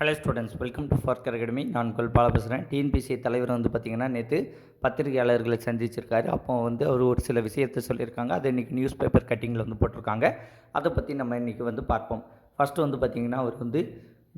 Hello students welcome to ஃபார்க்கர் academy நான் உங்கள் பேசுகிறேன் டிஎன்பிசி தலைவர் வந்து பார்த்திங்கன்னா நேற்று பத்திரிகையாளர்களை சந்திச்சிருக்காரு. அப்போ வந்து அவர் ஒரு சில விஷயத்தை சொல்லியிருக்காங்க. அதை இன்றைக்கி நியூஸ் பேப்பர் கட்டிங்கில் வந்து போட்டிருக்காங்க. அதை பற்றி நம்ம இன்றைக்கி வந்து பார்ப்போம். ஃபஸ்ட்டு வந்து பார்த்திங்கன்னா அவர் வந்து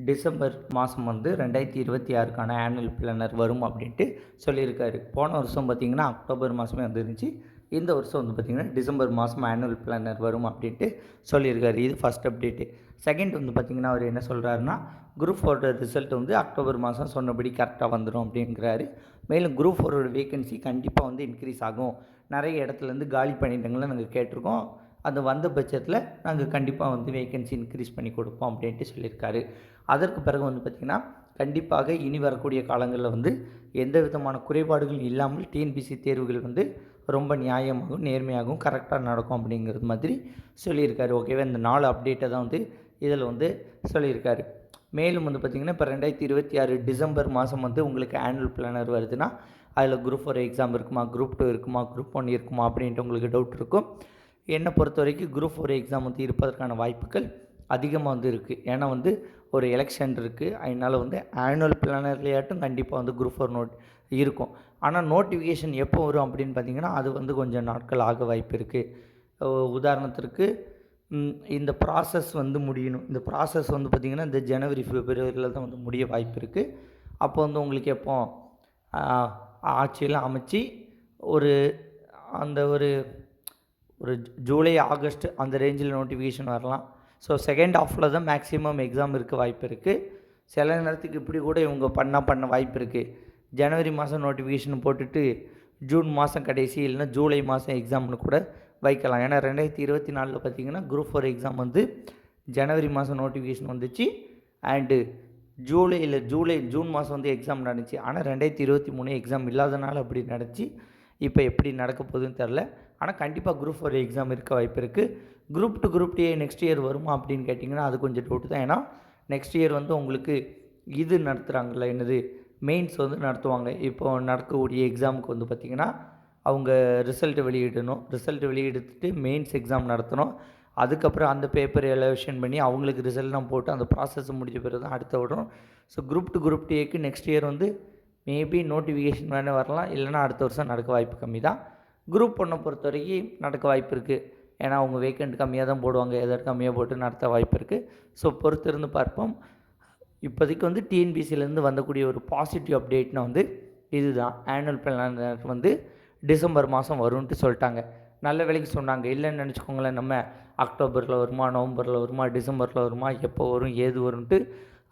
டிசம்பர் மாதம் வந்து ரெண்டாயிரத்தி இருபத்தி ஆறுக்கான ஆனுவல் பிளானர் வரும் அப்படின்ட்டு சொல்லியிருக்காரு. போன வருஷம் பார்த்திங்கன்னா அக்டோபர் மாதமே வந்துருந்துச்சு. இந்த வருஷம் வந்து பார்த்திங்கன்னா டிசம்பர் மாதம் ஆனுவல் பிளானர் வரும் அப்படின்ட்டு சொல்லியிருக்காரு. இது ஃபஸ்ட் அப்டேட்டு செகண்ட் வந்து பார்த்திங்கன்னா அவர் என்ன சொல்கிறாருன்னா குரூப் ஃபோரோட ரிசல்ட் வந்து அக்டோபர் மாதம் சொன்னபடி கரெக்டாக வந்துடும் அப்படிங்கிறாரு. மேலும் குரூப் ஃபோரோட வேகன்சி கண்டிப்பாக வந்து இன்க்ரீஸ் ஆகும். நிறைய இடத்துலேருந்து காலி பண்ணிட்டங்களை நாங்கள் கேட்டிருக்கோம். அது வந்த பட்சத்தில் நாங்கள் கண்டிப்பாக வந்து வேகன்சி இன்க்ரீஸ் பண்ணி கொடுப்போம் அப்படின்ட்டு சொல்லியிருக்காரு. அதற்கு பிறகு வந்து பார்த்திங்கன்னா கண்டிப்பாக இனி வரக்கூடிய காலங்களில் வந்து எந்த விதமான குறைபாடுகளும் இல்லாமல் டிஎன்பிசி தேர்வுகள் வந்து ரொம்ப நியாயமாகவும் நேர்மையாகவும் கரெக்டாக நடக்கும் அப்படிங்கிறது மாதிரி சொல்லியிருக்காரு. ஓகேவா இந்த நாலு அப்டேட்டை தான் வந்து இதில் வந்து சொல்லியிருக்காரு. மேலும் வந்து பார்த்திங்கன்னா இப்போ ரெண்டாயிரத்தி இருபத்தி ஆறு டிசம்பர் மாதம் வந்து உங்களுக்கு ஆனுவல் பிளானர் வருதுன்னா அதில் குரூப் ஃபோர் எக்ஸாம் இருக்குமா குரூப் டூ இருக்குமா குரூப் ஒன் இருக்குமா அப்படின்ட்டு உங்களுக்கு டவுட் இருக்கும். என்னை பொறுத்த வரைக்கும் குரூப் ஃபோர் எக்ஸாம் வந்து இருப்பதற்கான வாய்ப்புகள் அதிகமாக வந்து இருக்குது ஏன்னா வந்து ஒரு எலெக்ஷன் இருக்குது அதனால் வந்து ஆனுவல் பிளானர்லையாட்டும் கண்டிப்பாக வந்து குரூப் ஃபோர் நோட் இருக்கும். ஆனால் நோட்டிஃபிகேஷன் எப்போ வரும் அப்படின்னு பார்த்தீங்கன்னா அது வந்து கொஞ்சம் நாட்கள் ஆக வாய்ப்பு இருக்குது உதாரணத்திற்கு இந்த ப்ராசஸ் வந்து முடியணும். இந்த ப்ராசஸ் வந்து பார்த்திங்கன்னா இந்த ஜனவரி பிப்ரவரியில் தான் வந்து முடிய வாய்ப்பு இருக்குது அப்போ வந்து உங்களுக்கு எப்போ ஆட்சியெல்லாம் அமைச்சு ஒரு அந்த ஒரு ஒரு ஜூலை ஆகஸ்ட் அந்த ரேஞ்சில் நோட்டிஃபிகேஷன் வரலாம். ஸோ செகண்ட் ஆஃபில் தான் மேக்ஸிமம் எக்ஸாம் இருக்க வாய்ப்பு இருக்குது சில நேரத்துக்கு இப்படி கூட இவங்க பண்ணால் பண்ண வாய்ப்பு இருக்குது ஜனவரி மாதம் நோட்டிஃபிகேஷன் போட்டுட்டு ஜூன் மாதம் கடைசி இல்லைன்னா ஜூலை மாதம் எக்ஸாம்னு கூட வைக்கலாம். ஏன்னா ரெண்டாயிரத்தி இருபத்தி நாலில் பார்த்தீங்கன்னா குரூப் ஃபோர் எக்ஸாம் வந்து ஜனவரி மாதம் நோட்டிஃபிகேஷன் வந்துச்சு. அண்டு ஜூலையில் ஜூலை ஜூன் மாதம் வந்து எக்ஸாம் நடந்துச்சு. ஆனால் ரெண்டாயிரத்தி இருபத்தி மூணு எக்ஸாம் இல்லாதனால அப்படி நடந்துச்சு. இப்போ எப்படி நடக்க போகுதுன்னு தெரில ஆனால் கண்டிப்பாக குரூப் ஃபோர் எக்ஸாம் இருக்க வாய்ப்பு இருக்குது குரூப் டு குரூப் டே நெக்ஸ்ட் இயர் வருமா அப்படின்னு கேட்டிங்கன்னா அது கொஞ்சம் டவுட் தான். ஏன்னா நெக்ஸ்ட் இயர் வந்து உங்களுக்கு இது நடத்துகிறாங்கல்ல என்னது? மெயின்ஸ் வந்து நடத்துவாங்க. இப்போ நடக்கக்கூடிய எக்ஸாமுக்கு வந்து பார்த்திங்கன்னா அவங்க ரிசல்ட்டு வெளியிடணும். ரிசல்ட் வெளியிடுத்துட்டு மெயின்ஸ் எக்ஸாம் நடத்தணும். அதுக்கப்புறம் அந்த பேப்பர் எலவேஷன் பண்ணி அவங்களுக்கு ரிசல்ட்லாம் போட்டு அந்த ப்ராசஸ் முடிஞ்ச பிறகு தான் அடுத்த விடணும் ஸோ குரூப் டு குரூப் டேக்கு நெக்ஸ்ட் இயர் வந்து மேபி நோட்டிஃபிகேஷன் வேணால் வரலாம். இல்லைனா அடுத்த வருஷம் நடக்க வாய்ப்பு கம்மி தான். குரூப் ஒன்றை பொறுத்த வரைக்கும் நடக்க வாய்ப்பு இருக்குது ஏன்னா அவங்க வேக்கண்ட் கம்மியாக தான் போடுவாங்க. எதாவது கம்மியாக போட்டு நடத்த வாய்ப்பு இருக்குது ஸோ பொறுத்திருந்து பார்ப்போம். இப்போதைக்கு வந்து டிஎன்பிசிலேருந்து வந்தக்கூடிய ஒரு பாசிட்டிவ் அப்டேட்னா வந்து இதுதான். ஆனுவல் பிளான் வந்து டிசம்பர் மாதம் வரும்ன்ட்டு சொல்லிட்டாங்க. நல்ல வேலைக்கு சொன்னாங்க. இல்லைன்னு நினச்சிக்கோங்களேன் நம்ம அக்டோபரில் வருமா நவம்பரில் வருமா டிசம்பரில் வருமா எப்போ வரும் ஏது வரும்ன்ட்டு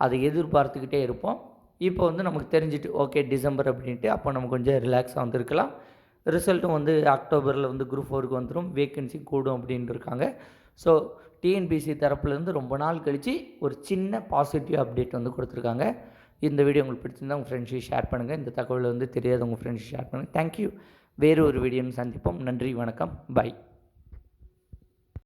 அதை எதிர்பார்த்துக்கிட்டே இருப்போம். இப்போ வந்து நமக்கு தெரிஞ்சுட்டு ஓகே டிசம்பர் அப்படின்ட்டு அப்போ நம்ம கொஞ்சம் ரிலாக்ஸாக வந்துருக்கலாம். ரிசல்ட்டும் வந்து அக்டோபரில் வந்து குரூப் ஃபோருக்கு வந்துடும் வேக்கன்சி கூடும் அப்படின்ட்டு இருக்காங்க ஸோ டிஎன்பிசி தரப்புலேருந்து ரொம்ப நாள் கழித்து ஒரு சின்ன பாசிட்டிவ் அப்டேட் வந்து கொடுத்துருக்காங்க. இந்த வீடியோ உங்களுக்கு பிடிச்சிருந்தா உங்கள் ஃப்ரெண்ட்ஸையும் ஷேர் பண்ணுங்கள் இந்த தகவலை வந்து தெரியாத உங்கள் ஃப்ரெண்ட்ஸ் ஷேர் பண்ணுங்கள் தேங்க்யூ வேறு ஒரு வீடியோன்னு சந்திப்போம். நன்றி வணக்கம். பை